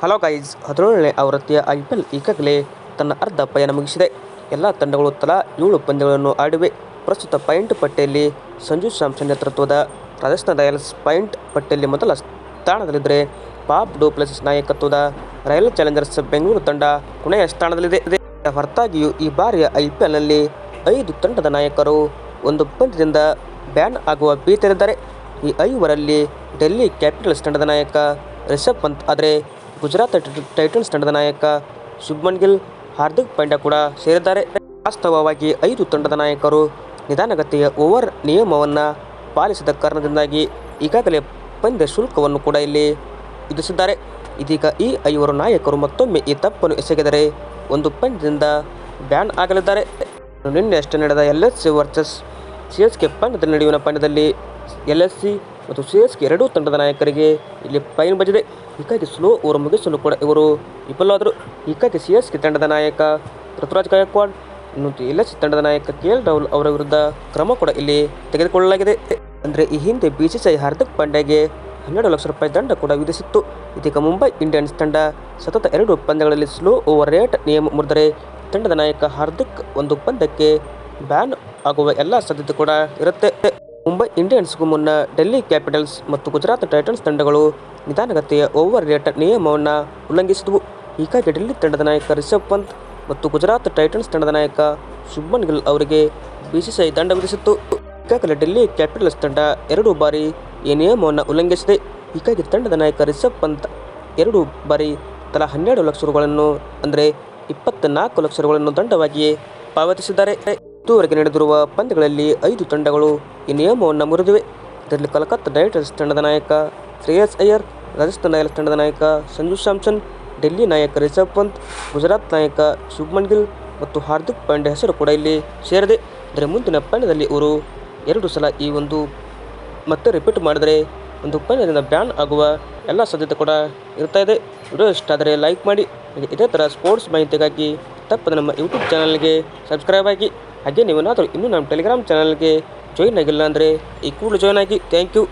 Hello guys, ಹದಿನೇಳನೇ ಆವೃತ್ತಿಯ I P L ಈಗಾಗಲೇ ತನ್ನ ಅರ್ಧ ಪಯಣ ಮುಗಿಸಿದೆ. ಎಲ್ಲ ತಂಡಗಳು ತಲಾ ಏಳು ಪಂದ್ಯಗಳನ್ನು ಆಡಿವೆ. ಪ್ರಸ್ತುತ ಪಾಯಿಂಟ್ ಪಟ್ಟಿಯಲ್ಲಿ ಸಂಜು ಸ್ಯಾಮ್ಸನ್ ನೇತೃತ್ವದ ರಾಜಸ್ಥಾನ್ ರಾಯಲ್ಸ್ ಪಾಯಿಂಟ್ ಪಟ್ಟಿಯಲ್ಲಿ ಮೊದಲ ಸ್ಥಾನದಲ್ಲಿದ್ದರೆ ಪಾಪ್ ಡೂಪ್ಲೆಸಿಸ್ ನಾಯಕತ್ವದ ರಾಯಲ್ ಚಾಲೆಂಜರ್ಸ್ ಬೆಂಗಳೂರು ತಂಡ ಕೊನೆಯ ಸ್ಥಾನದಲ್ಲಿದೆ. ಹೊರತಾಗಿಯೂ ಈ ಬಾರಿಯ ಐ ಪಿ ಎಲ್ನಲ್ಲಿ ಐದು ತಂಡದ ನಾಯಕರು ಒಂದು ಪಂದ್ಯದಿಂದ ಬ್ಯಾನ್ ಆಗುವ ಭೀತಿಯಲ್ಲಿದ್ದಾರೆ ಈ ಐವರಲ್ಲಿ ಡೆಲ್ಲಿ ಕ್ಯಾಪಿಟಲ್ಸ್ ತಂಡದ ನಾಯಕ ರಿಷಬ್ ಪಂತ್. ಆದರೆ ಗುಜರಾತ್ ಟೈಟ- ಟೈಟನ್ಸ್ ತಂಡದ ನಾಯಕ ಶುಭ್ಮನ್ ಗಿಲ್, ಹಾರ್ದಿಕ್ ಪಾಂಡ್ಯ ಕೂಡ ಸೇರಿದ್ದಾರೆ. ವಾಸ್ತವವಾಗಿ ಐದು ತಂಡದ ನಾಯಕರು ನಿಧಾನಗತಿಯ ಓವರ್ ನಿಯಮವನ್ನು ಪಾಲಿಸಿದ ಕಾರಣದಿಂದಾಗಿ ಈಗಾಗಲೇ ಪಂದ್ಯ ಶುಲ್ಕವನ್ನು ಕೂಡ ಇಲ್ಲಿ ವಿಧಿಸಿದ್ದಾರೆ. ಇದೀಗ ಈ ಐವರು ನಾಯಕರು ಮತ್ತೊಮ್ಮೆ ಈ ತಪ್ಪನ್ನು ಎಸಗಿದರೆ ಒಂದು ಪಂದ್ಯದಿಂದ ಬ್ಯಾನ್ ಆಗಲಿದ್ದಾರೆ. ನಿನ್ನೆ ಅಷ್ಟೇ ನಡೆದ L S C versus C S K ಪಂದ್ಯದಲ್ಲಿ ನಡೆಯುವ ಪಂದ್ಯದಲ್ಲಿ ಎಲ್ ಎಸ್ ಸಿ ಮತ್ತು ಸಿ ಎಸ್ ಕೆ ಎರಡೂ ತಂಡದ ನಾಯಕರಿಗೆ ಇಲ್ಲಿ ಫೈನ್ ಬಜಿದೆ ಹೀಗಾಗಿ ಸ್ಲೋ ಓವರ್ ಮುಗಿಸಲು ಕೂಡ ಇವರು ವಿಫಲವಾದರು ಹೀಗಾಗಿ ಸಿ ಎಸ್ ಕೆ ತಂಡದ ನಾಯಕ ಋತುರಾಜ್ ಗಾಯಕ್ವಾಡ್ ಇನ್ನು ಎಲ್ ಎಸ್ ತಂಡದ ನಾಯಕ ಕೆ ಎಲ್ ರಾಹುಲ್ ಅವರ ವಿರುದ್ಧ ಕ್ರಮ ಕೂಡ ಇಲ್ಲಿ ತೆಗೆದುಕೊಳ್ಳಲಾಗಿದೆ. ಅಂದರೆ ಈ ಹಿಂದೆ B C C I Hardik ಪಾಂಡ್ಯಗೆ ಹನ್ನೆರಡು ಲಕ್ಷ ರೂಪಾಯಿ ದಂಡ ಕೂಡ ವಿಧಿಸಿತ್ತು. ಇದೀಗ ಮುಂಬೈ ಇಂಡಿಯನ್ಸ್ ತಂಡ ಸತತ ಎರಡು ಪಂದ್ಯಗಳಲ್ಲಿ ಸ್ಲೋ ಓವರ್ ರೇಟ್ ನಿಯಮ ಮುರಿದರೆ ತಂಡದ ನಾಯಕ ಹಾರ್ದಿಕ್ ಒಂದು ಪಂದ್ಯಕ್ಕೆ ಬ್ಯಾನ್ ಆಗುವ ಎಲ್ಲ ಸಾಧ್ಯತೆ ಕೂಡ ಇರುತ್ತೆ. ಮುಂಬೈ ಇಂಡಿಯನ್ಸ್ಗೂ ಮುನ್ನ ಡೆಲ್ಲಿ ಕ್ಯಾಪಿಟಲ್ಸ್ ಮತ್ತು ಗುಜರಾತ್ ಟೈಟನ್ಸ್ ತಂಡಗಳು ನಿಧಾನಗತಿಯ ಓವರ್ ರೇಟ್ ನಿಯಮವನ್ನು ಉಲ್ಲಂಘಿಸಿದವು. ಹೀಗಾಗಿ ಡೆಲ್ಲಿ ತಂಡದ ನಾಯಕ ರಿಷಬ್ ಪಂತ್ ಮತ್ತು ಗುಜರಾತ್ ಟೈಟನ್ಸ್ ತಂಡದ ನಾಯಕ ಶುಭನ್ ಗಿಲ್ ಅವರಿಗೆ ಬಿಸಿಸಿಐ ದಂಡ ವಿಧಿಸಿತ್ತು. ಈಗಾಗಲೇ ಡೆಲ್ಲಿ ಕ್ಯಾಪಿಟಲ್ಸ್ ತಂಡ ಎರಡು ಬಾರಿ ಈ ನಿಯಮವನ್ನು ಉಲ್ಲಂಘಿಸಿದೆ. ಹೀಗಾಗಿ ತಂಡದ ನಾಯಕ ರಿಷಬ್ ಪಂತ್ ಎರಡು ಬಾರಿ ತಲಾ ಹನ್ನೆರಡು ಲಕ್ಷ ರೂಗಳನ್ನು, ಅಂದರೆ ಇಪ್ಪತ್ನಾಲ್ಕು ಲಕ್ಷ ರೂಗಳನ್ನು ದಂಡವಾಗಿಯೇ ಪಾವತಿಸಿದ್ದಾರೆ. ಇದುವರೆಗೆ ನಡೆದಿರುವ ಪಂದ್ಯಗಳಲ್ಲಿ ಐದು ತಂಡಗಳು ಈ ನಿಯಮವನ್ನು ಮುರಿದಿವೆ. ಇದರಲ್ಲಿ ಕಲ್ಕತ್ತಾ ನೈಟ್ ರೈಡರ್ಸ್ ತಂಡದ ನಾಯಕ ಶ್ರೇಯಸ್ ಅಯ್ಯರ್, ರಾಜಸ್ಥಾನ್ ರಾಯಲ್ಸ್ ತಂಡದ ನಾಯಕ ಸಂಜು ಸ್ಯಾಮ್ಸನ್ ಡೆಲ್ಲಿ ನಾಯಕ ರಿಷಬ್ ಪಂತ್, ಗುಜರಾತ್ ನಾಯಕ ಶುಭ್ಮನ್ ಗಿಲ್ ಮತ್ತು ಹಾರ್ದಿಕ್ ಪಾಂಡೆ ಹೆಸರು ಕೂಡ ಇಲ್ಲಿ ಸೇರಿದೆ. ಅಂದರೆ ಮುಂದಿನ ಪಂದ್ಯದಲ್ಲಿ ಇವರು ಎರಡು ಸಲ ಈ ಒಂದು ಮತ್ತೆ ರಿಪೀಟ್ ಮಾಡಿದರೆ ಒಂದು ಪಂದ್ಯದಿಂದ ಬ್ಯಾನ್ ಆಗುವ ಎಲ್ಲ ಸಾಧ್ಯತೆ ಕೂಡ ಇರ್ತಾ ಇದೆ. ವಿಡಿಯೋ ಇಷ್ಟ ಆದರೆ ಲೈಕ್ ಮಾಡಿ ಇದೇ ಥರ ಸ್ಪೋರ್ಟ್ಸ್ ಮಾಹಿತಿಗಾಗಿ ತಪ್ಪದೆ ನಮ್ಮ ಯೂಟ್ಯೂಬ್ ಚಾನಲ್ಗೆ ಸಬ್ಸ್ಕ್ರೈಬ್ ಆಗಿ. ಹಾಗೆ ನೀವೇನಾದರೂ ಇನ್ನೂ ನಮ್ಮ ಟೆಲಿಗ್ರಾಮ್ ಚಾನಲ್ಗೆ ಜಾಯಿನ್ ಆಗಿಲ್ಲ ಅಂದರೆ ಈ ಕೂಡಲೇ ಜಾಯ್ನ್ ಆಗಿ. Thank you